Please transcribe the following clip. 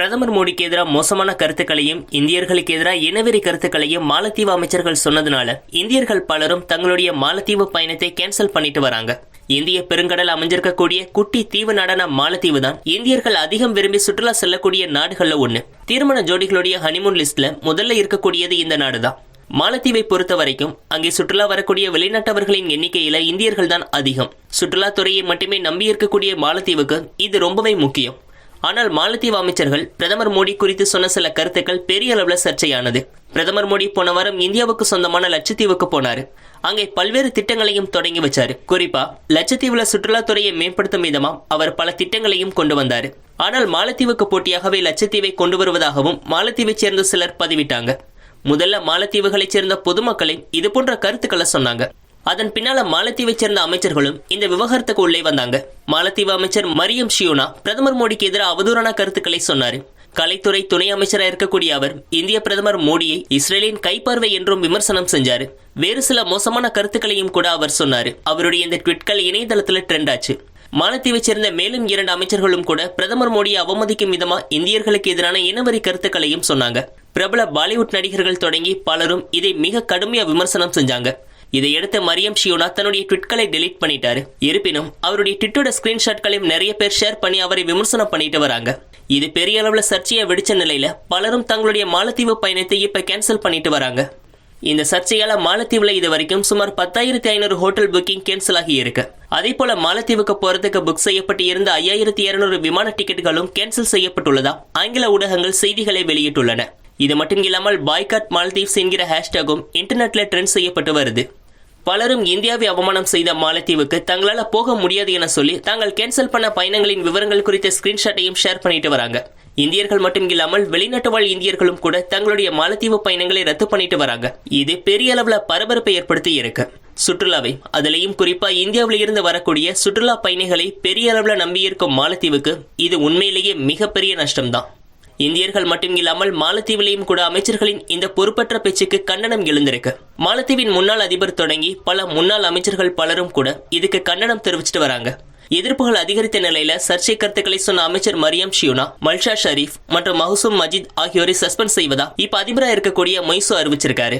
பிரதமர் மோடிக்கு எதிராக மோசமான கருத்துக்களையும் இந்தியர்களுக்கு எதிராக இனவெறி கருத்துக்களையும் மாலத்தீவு அமைச்சர்கள் சொன்னதுனால இந்தியர்கள் பலரும் தங்களுடைய மாலத்தீவு பயணத்தை கேன்சல் பண்ணிட்டு வராங்க. இந்திய பெருங்கடல் அமைஞ்சிருக்கக்கூடிய குட்டி தீவு நாடான மாலத்தீவு தான் இந்தியர்கள் அதிகம் விரும்பி சுற்றுலா செல்லக்கூடிய நாடுகள்ல ஒண்ணு. திருமண ஜோடிகளுடைய ஹனிமூன் லிஸ்ட்ல முதல்ல இருக்கக்கூடியது இந்த நாடுதான் மாலத்தீவை பொறுத்த வரைக்கும் அங்கே சுற்றுலா வரக்கூடிய வெளிநாட்டவர்களின் எண்ணிக்கையில இந்தியர்கள் தான் அதிகம். சுற்றுலாத்துறையை மட்டுமே நம்பி இருக்கக்கூடிய மாலத்தீவுக்கு இது ரொம்பவே முக்கியம். ஆனால் மாலத்தீவு அமைச்சர்கள் பிரதமர் மோடி குறித்து சொன்ன சில கருத்துக்கள் பெரிய அளவில் சர்ச்சையானது. பிரதமர் மோடி போன வாரம் இந்தியாவுக்கு சொந்தமான லட்சத்தீவுக்கு போனாரு. அங்கே பல்வேறு திட்டங்களையும் தொடங்கி வச்சாரு. குறிப்பா லட்சத்தீவுல சுற்றுலாத்துறையை மேம்படுத்தும் விதமா அவர் பல திட்டங்களையும் கொண்டு வந்தாரு. ஆனால் மாலத்தீவுக்கு போட்டியாகவே லட்சத்தீவை கொண்டு வருவதாகவும் மாலத்தீவை சேர்ந்த சிலர் பதிவிட்டாங்க. முதல்ல மாலத்தீவுகளைச் சேர்ந்த பொதுமக்களை இது போன்ற கருத்துக்களை சொன்னாங்க. அதன் பின்னால மாலத்தீவைச் சேர்ந்த அமைச்சர்களும் இந்த விவகாரத்துக்கு உள்ளே வந்தாங்க. மாலத்தீவு அமைச்சர் மரியம் ஷியோனா பிரதமர் மோடிக்கு எதிராக அவதூறான கருத்துக்களை சொன்னாரு. கலைத்துறை துணை அமைச்சராக இருக்கக்கூடிய அவர் இந்திய பிரதமர் மோடியை இஸ்ரேலின் கைப்பார்வை என்றும் விமர்சனம் செஞ்சாரு. வேறு சில மோசமான கருத்துக்களையும் கூட அவர் சொன்னாரு. அவருடைய இந்த ட்விட்கள் இணையதளத்துல ட்ரெண்ட் ஆச்சு. மாலத்தீவை சேர்ந்த மேலும் இரண்டு அமைச்சர்களும் கூட பிரதமர் மோடியை அவமதிக்கும் விதமா இந்தியர்களுக்கு எதிரான இனவரி கருத்துக்களையும் சொன்னாங்க. பிரபல பாலிவுட் நடிகர்கள் தொடங்கி பலரும் இதை மிக கடுமையா விமர்சனம் செஞ்சாங்க. இதையடுத்து மரியம் ஷியோனா தன்னுடைய ட்விட்களை டெலீட் பண்ணிட்டாரு. இருப்பினும் அவருடைய ட்விட்டோட ஸ்கிரீன்ஷாட்களையும் நிறைய பேர் ஷேர் பண்ணி அவரை விமர்சனம் பண்ணிட்டு வராங்க. இது பெரிய அளவில் சர்ச்சையை வெடிச்ச நிலையில பலரும் தங்களுடைய மாலத்தீவு பயணத்தை இப்ப கேன்சல் பண்ணிட்டு வராங்க. இந்த சர்ச்சையால மாலத்தீவுல இது வரைக்கும் சுமார் பத்தாயிரத்தி ஐநூறு ஹோட்டல் புக்கிங் கேன்சல் ஆகி இருக்கு. அதே போல மாலத்தீவுக்கு போறதுக்கு புக் செய்யப்பட்டு இருந்த ஐயாயிரத்தி இருநூறு விமான டிக்கெட்டுகளும் கேன்சல் செய்யப்பட்டுள்ளதா ஆங்கில ஊடகங்கள் செய்திகளை வெளியிட்டுள்ளன. இது மட்டும் இல்லாமல் பாய்காட் மால்தீவ்ஸ் என்கிற ஹேஷ்டேகும் இன்டர்நெட்ல ட்ரெண்ட் செய்யப்பட்டு வருது. பலரும் இந்தியாவை அவமானம் செய்த மாலத்தீவுக்கு தங்களால போக முடியாது என சொல்லி தாங்கள் கேன்சல் பண்ண பயணங்களின் விவரங்கள் குறித்த ஸ்கிரீன்ஷாட்டையும் ஷேர் பண்ணிட்டு வராங்க. இந்தியர்கள் மட்டும் இல்லாமல் வெளிநாட்டு வாழ் இந்தியர்களும் கூட தங்களுடைய மாலத்தீவு பயணங்களை ரத்து பண்ணிட்டு வராங்க. இது பெரிய அளவுல பரபரப்பை ஏற்படுத்தி இருக்கு. சுற்றுலாவை அதிலையும் குறிப்பா இந்தியாவில இருந்து வரக்கூடிய சுற்றுலா பயணிகளை பெரிய அளவுல நம்பியிருக்கும் மாலத்தீவுக்கு இது உண்மையிலேயே மிகப்பெரிய நஷ்டம்தான். இந்தியர்கள் மட்டும் இல்லாமல் மாலத்தீவிலையும் கூட அமைச்சர்களின் இந்த பொறுப்பற்ற பேச்சுக்கு கண்டனம் எழுந்திருக்கு. மாலத்தீவின் முன்னாள் அதிபர் தொடங்கி பல முன்னாள் அமைச்சர்கள் பலரும் கூட இதுக்கு கண்டனம் தெரிவிச்சிட்டு வராங்க. எதிர்ப்புகள் அதிகரித்த நிலையில சர்ச்சை கருத்துக்களை சொன்ன அமைச்சர் மரியம் ஷியூனா மல்ஷா ஷரீப் மற்றும் மஹசூம் மஜித் ஆகியோரை சஸ்பெண்ட் செய்வதா இப்ப அதிபரா இருக்கக்கூடிய மொய்சு அறிவிச்சிருக்காரு.